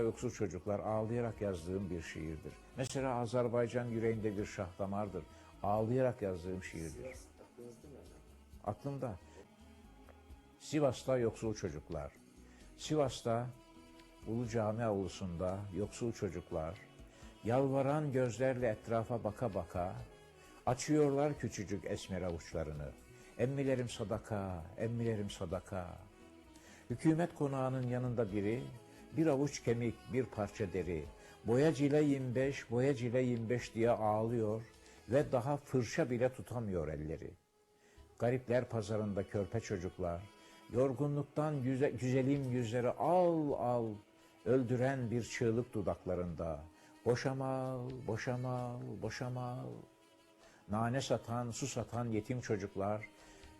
Yoksul çocuklar ağlayarak yazdığım bir şiirdir. Mesela Azerbaycan yüreğinde bir şah damardır. Ağlayarak yazdığım şiirdir. Aklımda. Sivas'ta yoksul çocuklar. Sivas'ta Ulu Cami avlusunda yoksul çocuklar yalvaran gözlerle etrafa baka baka açıyorlar küçücük esmer avuçlarını. Emmilerim sadaka, emmilerim sadaka. Hükümet konağının yanında biri, bir avuç kemik, bir parça deri, boyacıyla 25, boyacıyla 25 diye ağlıyor ve daha fırça bile tutamıyor elleri. Garipler pazarında körpe çocuklar, yorgunluktan yüze, güzelim yüzleri al al, öldüren bir çığlık dudaklarında. Boşamal, boşamal, boşamal. Nane satan, su satan yetim çocuklar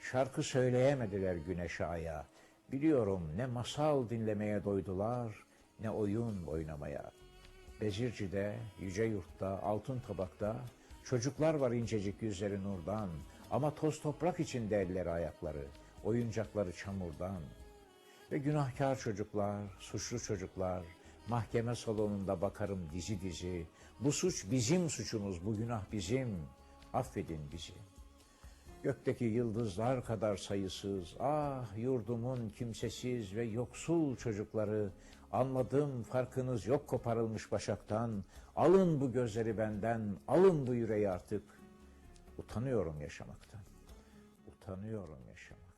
şarkı söyleyemediler güneşe aya. Biliyorum ne masal dinlemeye doydular ne oyun oynamaya. Bezirci'de, yüce yurtta, altın tabakta çocuklar var incecik yüzleri nurdan ama toz toprak içinde elleri ayakları, oyuncakları çamurdan. Ve günahkar çocuklar, suçlu çocuklar, mahkeme salonunda bakarım dizi dizi. Bu suç bizim suçumuz, bu günah bizim. Affedin bizi. Gökteki yıldızlar kadar sayısız, ah yurdumun kimsesiz ve yoksul çocukları, anladım farkınız yok koparılmış başaktan, alın bu gözleri benden, alın bu yüreği artık. Utanıyorum yaşamaktan, utanıyorum yaşamaktan.